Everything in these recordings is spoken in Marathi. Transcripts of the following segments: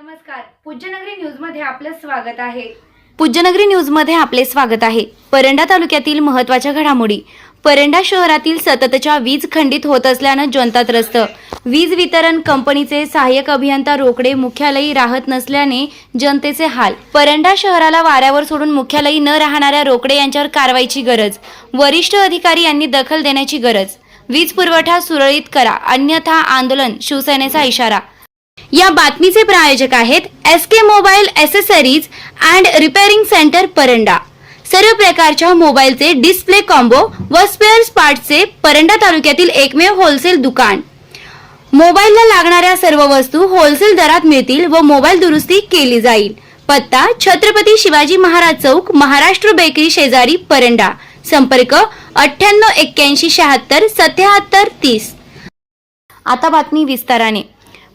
नमस्कार. पूज्यनगरी न्यूजमध्ये आपलं स्वागत आहे. पूज्यनगरी न्यूजमध्ये आपले स्वागत आहे. परंडा तालुक्यातील महत्त्वाच्या घडामोडी. परंडा शहरातील सततच्या वीज खंडित होत असल्यानं जनता त्रस्त वीज वितरण कंपनीचे सहाय्यक अभियंता रोकडे मुख्यालयी राहत नसल्याने जनतेचे हाल. परंडा शहराला वाऱ्यावर सोडून मुख्यालयी न राहणाऱ्या रोकडे यांच्यावर कारवाईची गरज. वरिष्ठ अधिकारी यांनी दखल देण्याची गरज. वीज पुरवठा सुरळीत करा. अन्यथा आंदोलन शिवसेनेचा इशारा. या बातमीचे प्रायोजक आहेत S K mobile accessories and repairing centre Paranda. सर्व प्रकारच्या मोबाईलचे डिस्प्ले कॉम्बो व स्पेअर पार्टचे परंडा तालुक्यातील एकमेव होलसेल दुकान. मोबाईलला लागणाऱ्या सर्व वस्तू होलसेल दरात मिळतील व मोबाईल दुरुस्ती केली जाईल. पत्ता छत्रपती शिवाजी महाराज चौक महाराष्ट्र बेकरी शेजारी परंडा. संपर्क अठ्ठ्याण्णव एक्क्याऐंशी शहात्तर सत्याहत्तर तीस. आता बातमी विस्ताराने.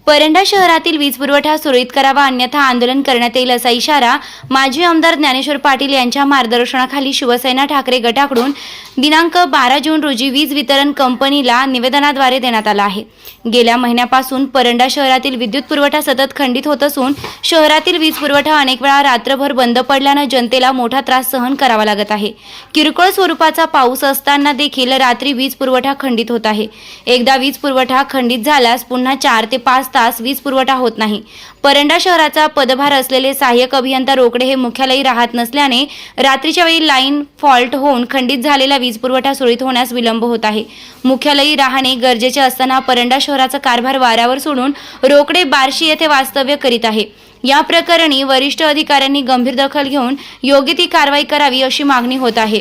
परंडा शहरातील वीज पुरवठा सुरळीत करावा अन्यथा आंदोलन करण्यात येईल असा इशारा माजी आमदार ज्ञानेश्वर पाटील यांच्या मार्गदर्शनाखाली शिवसेना ठाकरे गटाकडून दिनांक बारा जून रोजी वीज वितरण कंपनीला निवेदनाद्वारे देण्यात आला आहे. गेल्या महिन्यापासून परंडा शहरातील विद्युत पुरवठा सतत खंडित होत असून शहरातील वीज पुरवठा अनेक वेळा रात्रभर बंद पडल्यानं जनतेला मोठा त्रास सहन करावा लागत आहे. किरकोळ स्वरूपाचा पाऊस असताना देखील रात्री वीज पुरवठा खंडित होत आहे. एकदा वीज पुरवठा खंडित झाल्यास पुन्हा चार ते पाच तास वीज पुरवठा होत नाही. परंडा शहराचा पदभार असलेले सहाय्यक अभियंता रोकडे हे मुख्यालयी राहत नसल्याने रात्रीच्या वेळी लाईन फॉल्ट होऊन खंडित झालेला वीज पुरवठा सुरळीत होण्यास विलंब होत आहे. मुख्यालयी राहणे गरजेचे असताना परंडा शहराचा कारभार वाऱ्यावर सोडून रोकडे बार्शी येथे वास्तव्य करीत आहे. या प्रकरणी वरिष्ठ अधिकाऱ्यांनी गंभीर दखल घेऊन योग्य ती कारवाई करावी अशी मागणी होत आहे.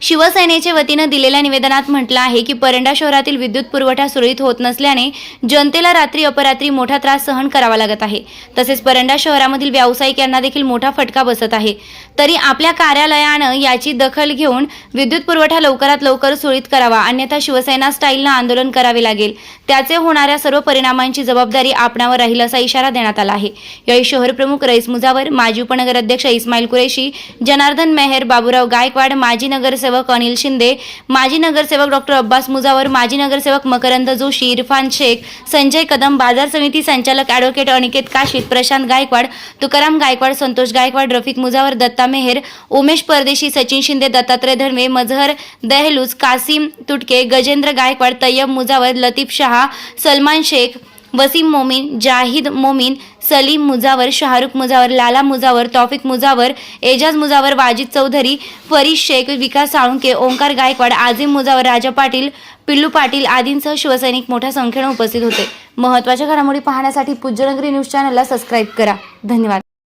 शिवसेनेच्या वतीनं दिलेल्या निवेदनात म्हटलं आहे की परंडा शहरातील विद्युत पुरवठा सुरळीत होत नसल्याने जनतेला रात्री अपरात्री मोठा त्रास सहन करावा लागत आहे. तसेच परंडा शहरामधील व्यावसायिक यांना देखील मोठा फटका बसत आहे. तरी आपल्या कार्यालयानं याची दखल घेऊन विद्युत पुरवठा लवकरात लवकर सुरळीत करावा अन्यथा शिवसेना स्टाईलनं आंदोलन करावे लागेल. त्याचे होणाऱ्या सर्व परिणामांची जबाबदारी आपणावर राहील असा इशारा देण्यात आला आहे. यावेळी शहर प्रमुख रईस मुजावर माजी उपनगराध्यक्ष इस्माईल कुरेशी जनार्दन मेहर बाबुराव गायकवाड माजी नगरसेवक अनिल शिंदे माजी नगरसेवक डॉक्टर अब्बास मुजावर माजी नगरसेवक मकरंद जोशी इरफान शेख संजय कदम बाजार समिती संचालक ॲडव्होकेट अनिकेत काशीद प्रशांत गायकवाड तुकाराम गायकवाड संतोष गायकवाड रफिक मुजावर दत्ता मेहेर उमेश परदेशी सचिन शिंदे दत्तात्रय धर्मे मजहर दहलूज कासिम तुटके गजेंद्र गायकवाड तय्यब मुजावर लतीफ शहा सलमान शेख वसीम मोमीन जाहिद मोमीन सलीम मुजावर शाहरुख मुजावर लाला मुजावर तौफिक मुजावर एजाज मुजावर वाजिद चौधरी फरीद शेख विकास साळुंके ओंकार गायकवाड आझिम मुजावर राजा पाटील पिल्लू पाटील आदींसह शिवसैनिक मोठ्या संख्येनं उपस्थित होते. महत्त्वाच्या घडामोडी पाहण्यासाठी पूज्यनगरी न्यूज चॅनलला सबस्क्राईब करा. धन्यवाद.